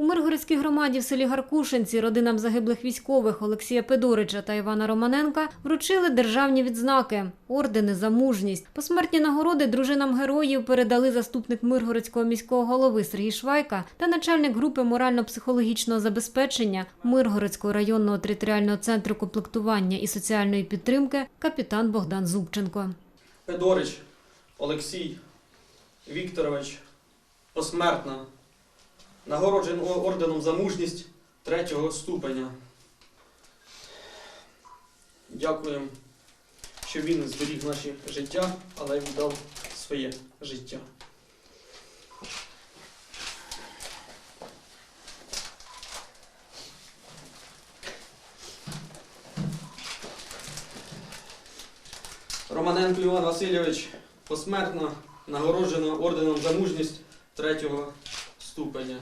У Миргородській громаді в селі Гаркушинці родинам загиблих військових Олексія Педорича та Івана Романенка вручили державні відзнаки, ордени за мужність. Посмертні нагороди дружинам героїв передали заступник Миргородського міського голови Сергій Швайка та начальник групи морально-психологічного забезпечення Миргородського районного територіального центру комплектування і соціальної підтримки капітан Богдан Зубченко. Федорич Олексій Вікторович посмертно нагороджений орденом за мужність третього ступеня. Дякуємо, що він зберіг наші життя, але віддав своє життя. Романенко Іван Васильович посмертно нагороджено орденом за мужність третього ступеня.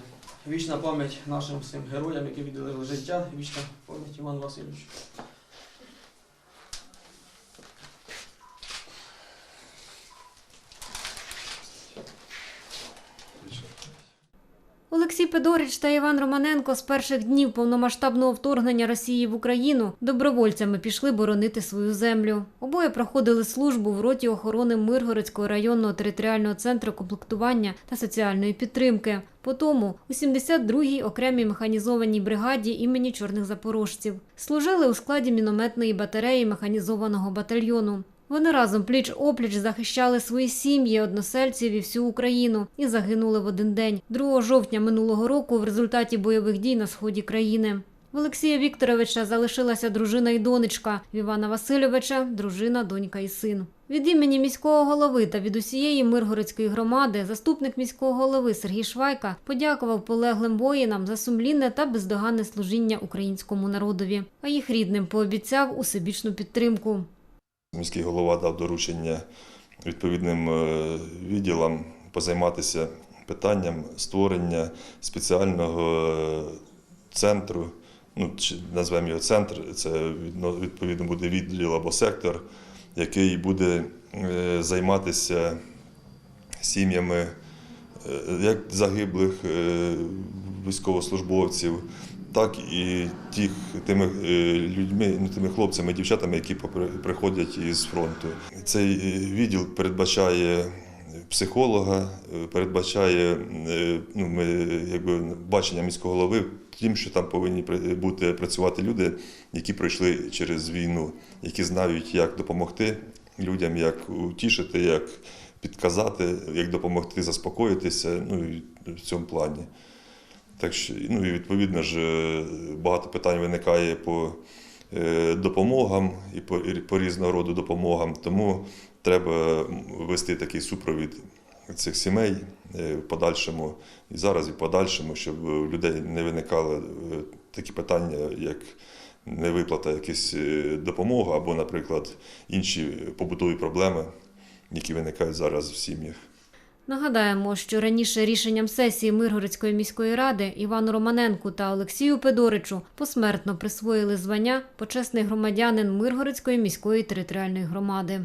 Вічна пам'ять нашим всім героям, які віддали життя. Вічна пам'ять Іван Васильович. Олексій Педорич та Іван Романенко з перших днів повномасштабного вторгнення Росії в Україну добровольцями пішли боронити свою землю. Обоє проходили службу в роті охорони Миргородського районного територіального центру комплектування та соціальної підтримки. Потому у 72-й окремій механізованій бригаді імені чорних запорожців служили у складі мінометної батареї механізованого батальйону. Вони разом пліч опліч захищали свої сім'ї, односельців і всю Україну і загинули в один день 2 жовтня минулого року в результаті бойових дій на сході країни. В Олексія Вікторовича залишилася дружина і донечка. В Івана Васильовича дружина, донька і син. Від імені міського голови та від усієї Миргородської громади заступник міського голови Сергій Швайка подякував полеглим воїнам за сумлінне та бездоганне служіння українському народові, а їх рідним пообіцяв усебічну підтримку. Міський голова дав доручення відповідним е, відділам позайматися питанням створення спеціального е, центру. Ну, назвемо його центр, це відповідно буде відділ або сектор, який буде е, займатися сім'ями як загиблих військовослужбовців, так і тих, тими е, людьми, ну, тими хлопцями, дівчатами, які приходять із фронту. Цей е, відділ передбачає психолога, е, передбачає ну, ми, якби, бачення міського голови тим, що там повинні бути працювати люди, які пройшли через війну, які знають, як допомогти людям, як утішити, як підказати, як допомогти заспокоїтися, ну в цьому плані. Так що, ну і відповідно ж е, багато питань виникає по е, допомогам і по, і по різного роду допомогам. Тому треба вести такий супровід цих сімей е, в подальшому і зараз, і в подальшому, щоб у людей не виникали такі питання, як невиплата якихось допомоги або, наприклад, інші побутові проблеми, які виникають зараз в сім'ях. Нагадаємо, що раніше рішенням сесії Миргородської міської ради Івану Романенку та Олексію Педоричу посмертно присвоїли звання почесний громадянин Миргородської міської територіальної громади.